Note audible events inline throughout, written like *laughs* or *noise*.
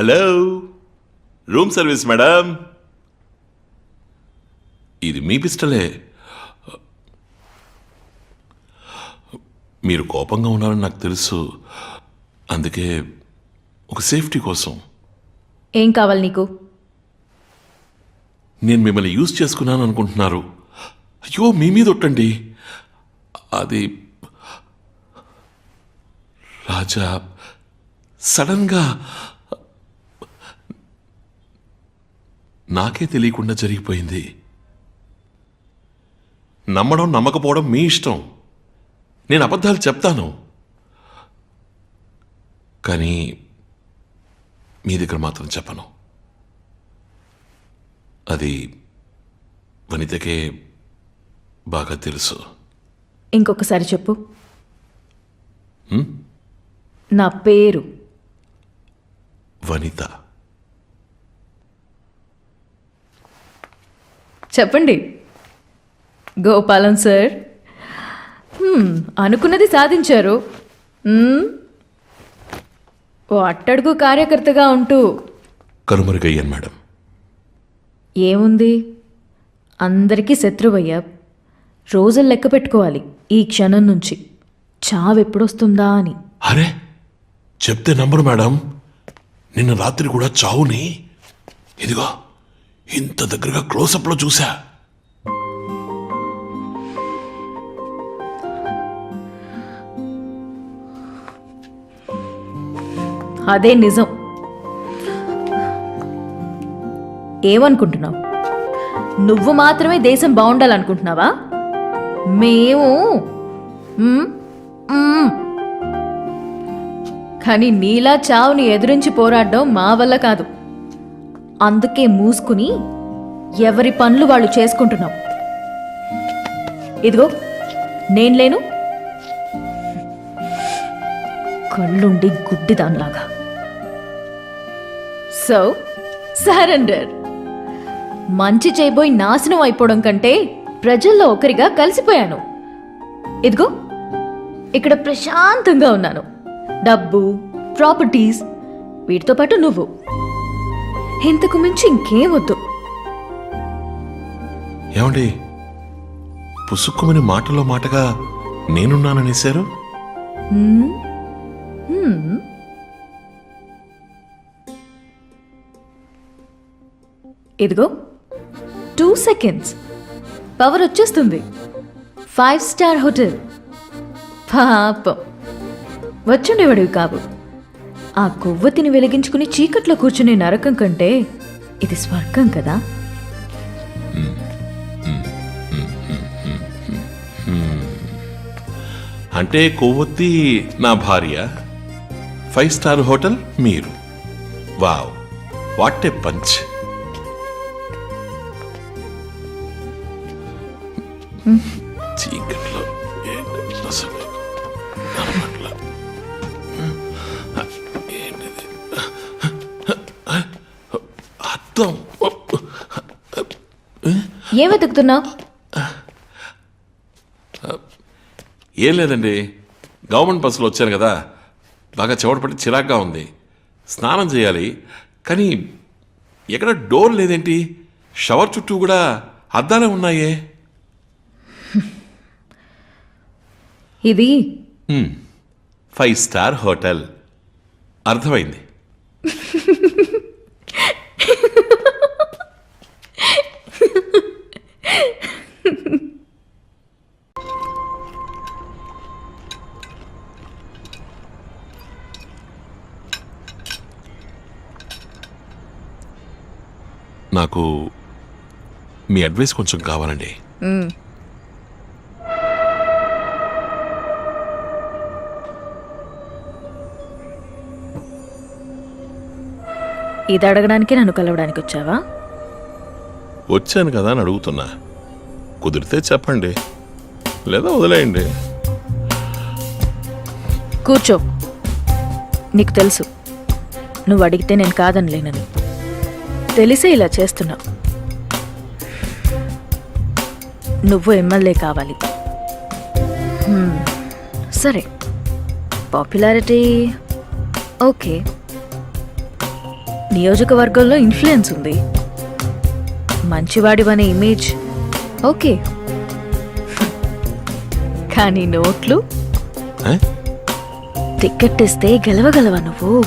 Hello room service madam. ఇది మీ పిస్టలే. మీరు కోపంగా ఉన్నారని నాకు తెలుసు. అందుకే ఒక సేఫ్టీ కోసం. ఏం కావాలి నీకు? నేను మిమ్మల్ని యూజ్ చేసుకున్నాను అనుకుంటున్నారు. అయ్యో మీ మీద ఒట్టండి. అది రాజా సడన్గా నాకే తెలియకుండా జరిగిపోయింది. నమ్మడం నమ్మకపోవడం మీ ఇష్టం. నేను అబద్ధాలు చెప్తాను. కానీ మీ దగ్గర మాత్రం చెప్పను. అది వనితకే బాగా తెలుసు. ఇంకొకసారి చెప్పు. నా పేరు. వనిత. చెప్పండి. గోపాలం సార్. అనుకున్నది సాధించారు. ఓ అట్టడుగు కార్యకర్తగా ఉంటూ. కనుమరుగయ్యాను మేడం. ఏముంది? అందరికీ శత్రువయ్యా. రోజులు లెక్క పెట్టుకోవాలి ఈ క్షణం నుంచి. చావెప్పుడొస్తుందా అని. అరే చెప్తే నంబరు మేడం. నిన్న రాత్రి కూడా చావుని. ఇదిగో. ఇంత దగ్గరగా క్లోజప్లో చూసా అదే నిజం. ఏమనుకుంటున్నావు? నువ్వు మాత్రమే దేశం బాగుండాలనుకుంటున్నావా? మేము. కానీ నీలా చావుని ఎదురించి పోరాడడం మా వల్ల కాదు. అందుకే మూసుకుని ఎవరి పనులు వాళ్ళు చేసుకుంటున్నాం ఇదిగో నేను లేను. కళ్ళుండి గుడ్డిదాన్లాగా. సో సరెండర్ మంచి చేయబోయి నాశనం అయిపోవడం కంటే ప్రజల్లో ఒకరిగా కలిసిపోయాను. ఇదిగో ఇక్కడ ప్రశాంతంగా ఉన్నాను. డబ్బు ప్రాపర్టీస్ వీటితో పాటు నువ్వు. ఇంతకు మించి ఇంకేం వద్దు. ఏమండి? పుసుక్కుమని మాటలో మాటగా నేనున్నాననేశారు? ఇదిగో టూ సెకండ్స్. పవర్ వచ్చేస్తుంది. Five star hotel. పాపం. వచ్చుండేవాడివి కావు. ఆ కొవ్వొత్తిని వెలిగించుకుని చీకట్లో కూర్చునే నరకం కంటే ఇది స్వర్గం కదా? అంటే కొవ్వొత్తి నా భార్య? ఫైవ్ స్టార్ హోటల్ మీరు. వావ్ వాట్ ఏ పంచ్ చీకట్లో ఏం వెతుకుతున్నావు? ఏం లేదండి. గవర్నమెంట్ బస్సులో వచ్చాను కదా. బాగా చెమటపట్టి చిరాగ్గా ఉంది. స్నానం చేయాలి. కానీ ఎక్కడ డోర్ లేదేంటి? షవర్ చుట్టూ కూడా అద్దాలే ఉన్నాయే. ఇది? Five star hotel. అర్థమైంది. *laughs* నాకు మీ అడ్వైస్ కొంచెం కావాలండి. ఇది అడగడానికే నన్ను కలవడానికి వచ్చావా? వచ్చాను కదా అని అడుగుతున్నా. కుదిరితే చెప్పండి. లేదా వదిలేయండి. కూర్చో. నీకు తెలుసు. నువ్వు అడిగితే నేను కాదనలేనని. తెలిసే ఇలా చేస్తున్నావు నువ్వు ఎమ్మెల్యే కావాలి. హ్మ్, సరే. Popularity okay. నియోజకవర్గంలో ఇన్ఫ్లుయెన్స్ ఉంది. మంచివాడివనే ఇమేజ్ ఓకే. కానీ నోట్లు? ఏ? టికెట్ ఇస్తే గెలవగలవా నువ్వు?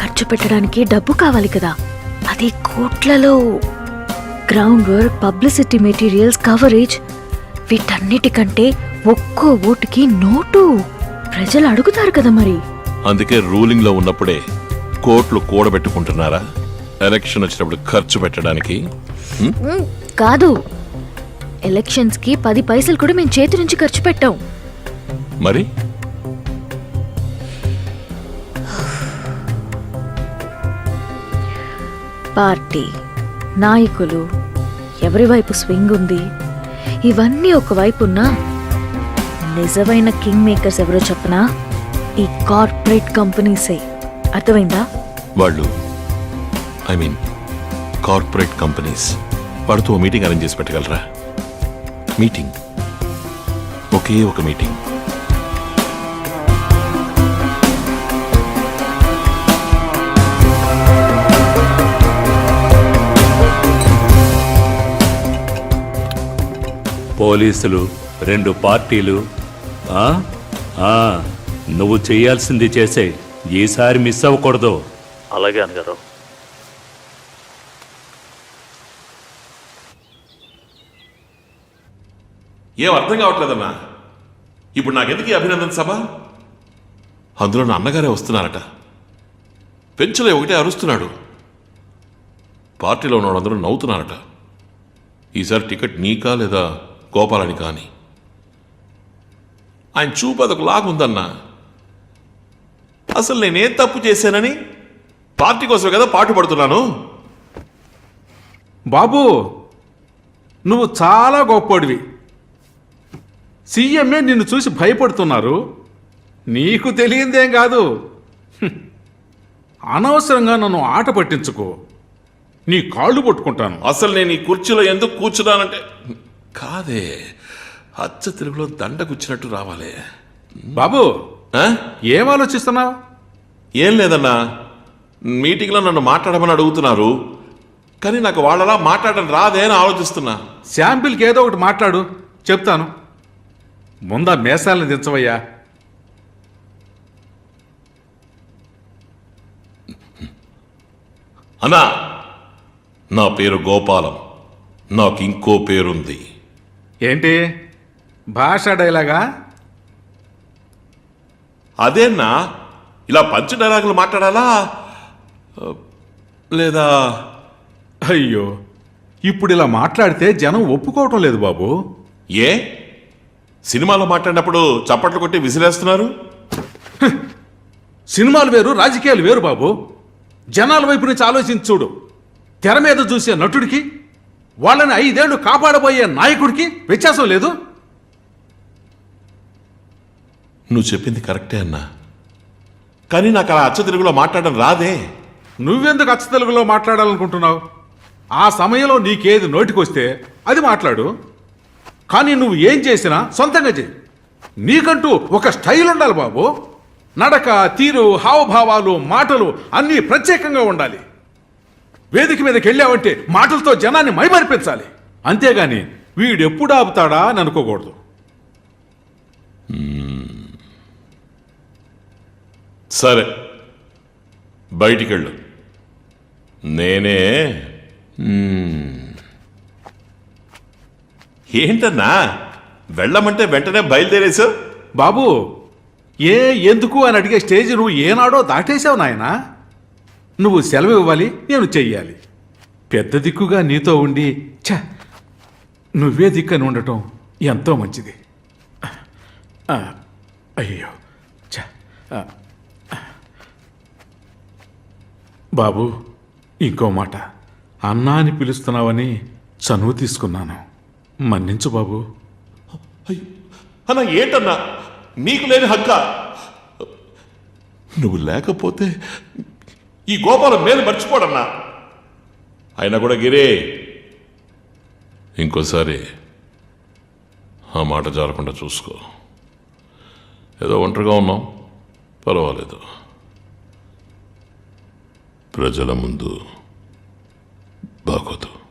ఖర్చు పెట్టడానికి డబ్బు కావాలి కదా. అది కోట్లలో ground work publicity materials coverage వీటన్నిటికంటే ఒక్కో ఓటుకి నోటు. ప్రజలు అడుగుతారు కదా మరి. అందుకే రూలింగ్లో ఉన్నప్పుడే కోట్లు కూడబెట్టుకుంటున్నారా? ఎలక్షన్ వచ్చినప్పుడు ఖర్చు పెట్టడానికి? కాదు. ఎలక్షన్స్కి పది పైసలు కూడా మేము చేతి నుంచి ఖర్చు పెట్టాం. మరి? పార్టీ నాయకులు ఎవరి వైపు స్వింగ్ ఉంది? ఇవన్నీ ఒకవైపు ఉన్నా నిజమైన కింగ్ మేకర్స్ ఎవరో చెప్పనా? ఈ కార్పొరేట్ కంపెనీసే. అర్థమైందా? వాళ్ళు ఐ మీన్ కార్పొరేట్ కంపెనీస్. వాడితో మీటింగ్ అరేంజ్ చేసి పెట్టగలరా? మీటింగ్. ఒకే ఒక మీటింగ్. పోలీసులు రెండు పార్టీలు. ఆ? ఆ, నువ్వు చేయాల్సింది చేసే. ఈసారి మిస్ అవ్వకూడదు. అలాగే అనగారు ఏం అర్థం కావట్లేదన్నా ఇప్పుడు నాకెందుకు ఈ అభినందన సభ? అందులో నా అన్నగారే వస్తున్నారట. పెంచులే ఒకటే అరుస్తున్నాడు. పార్టీలో ఉన్న వాళ్ళందరూ నవ్వుతున్నారట. ఈసారి టికెట్ నీకా లేదా? గోపాలని కానీ. ఆయన చూపు అదొక లాగుందన్నా అసలు నేనేం తప్పు చేశానని పార్టీ కోసమే కదా పాటు పడుతున్నాను? బాబు నువ్వు చాలా గొప్పోడివి సీఎంఏ నిన్ను చూసి భయపడుతున్నారు. నీకు తెలియందేం కాదు. అనవసరంగా నన్ను ఆట పట్టించుకో. నీ కాళ్ళు పట్టుకుంటాను. అసలు నేను ఈ కుర్చీలో ఎందుకు కూర్చున్నానంటే కాదే. అచ్చ తెలుగులో దండ కూర్చున్నట్టు రావాలి. బాబు? ఏం ఆలోచిస్తున్నావు? ఏం లేదన్నా. మీటింగ్లో నన్ను మాట్లాడమని అడుగుతున్నారు. కానీ నాకు వాళ్ళలా మాట్లాడడం రాదే అని ఆలోచిస్తున్నా. శాంపిల్కి ఏదో ఒకటి మాట్లాడు. చెప్తాను. ముందా మేసాలను దించవయ్యా. అన్నా నా పేరు గోపాలం. నాకు ఇంకో పేరుంది. ఏంటి? భాషా డైలాగా? అదేనా? ఇలా పంచ డైలాగులు మాట్లాడాలా? లేదా? అయ్యో ఇప్పుడు ఇలా మాట్లాడితే జనం ఒప్పుకోవటం లేదు బాబు. ఏ? సినిమాలో మాట్లాడినప్పుడు చప్పట్లు కొట్టి విసిరేస్తున్నారు? సినిమాలు వేరు రాజకీయాలు వేరు బాబు. జనాల వైపు నుంచి ఆలోచించి చూడు. తెర మీద చూసే నటుడికి వాళ్ళని ఐదేళ్ళు కాపాడబోయే నాయకుడికి వ్యత్యాసం లేదు? నువ్వు చెప్పింది కరెక్టే అన్నా. కానీ నాకు అలా అచ్చ తెలుగులో మాట్లాడడం రాదే. నువ్వెందుకు అచ్చ తెలుగులో మాట్లాడాలనుకుంటున్నావు? ఆ సమయంలో నీకేది నోటికొస్తే అది మాట్లాడు. కానీ నువ్వు ఏం చేసినా సొంతంగా చేయి. నీకంటూ ఒక స్టైల్ ఉండాలి బాబు. నడక తీరు హావభావాలు మాటలు అన్నీ ప్రత్యేకంగా ఉండాలి. వేదిక మీదకి వెళ్ళావంటే మాటలతో జనాన్ని మైమరిపించాలి. అంతేగాని వీడెప్పుడు ఆపుతాడా అని అనుకోకూడదు. సరే. బయటికెళ్ళు. నేనే మ్మ్. ఏంటన్నా? వెళ్ళమంటే వెంటనే బయలుదేరేసావు బాబు ఏ ఎందుకు అని అడిగే స్టేజ్ నువ్వు ఏనాడో దాటేశావు నాయనా? నువ్వు సెలవు ఇవ్వాలి నేను చెయ్యాలి. పెద్ద దిక్కుగా నీతో ఉండి ఛ నువ్వే దిక్కని ఉండటం ఎంతో మంచిది. ఆ, అయ్యో ఛ బాబు ఇంకో మాట. అన్నా అని పిలుస్తున్నావని చనువు తీసుకున్నాను. మన్నించు బాబు. అన్నా ఏంటన్నా? నీకు లేని హక్క? నువ్వు లేకపోతే ఈ గోపాలం మేలు మర్చిపోడన్నా. అయినా కూడా గిరే ఇంకోసారి ఆ మాట జారకుండా చూసుకో. ఏదో ఒంటరిగా ఉన్నాం పర్వాలేదు. ప్రజల ముందు బాగోదు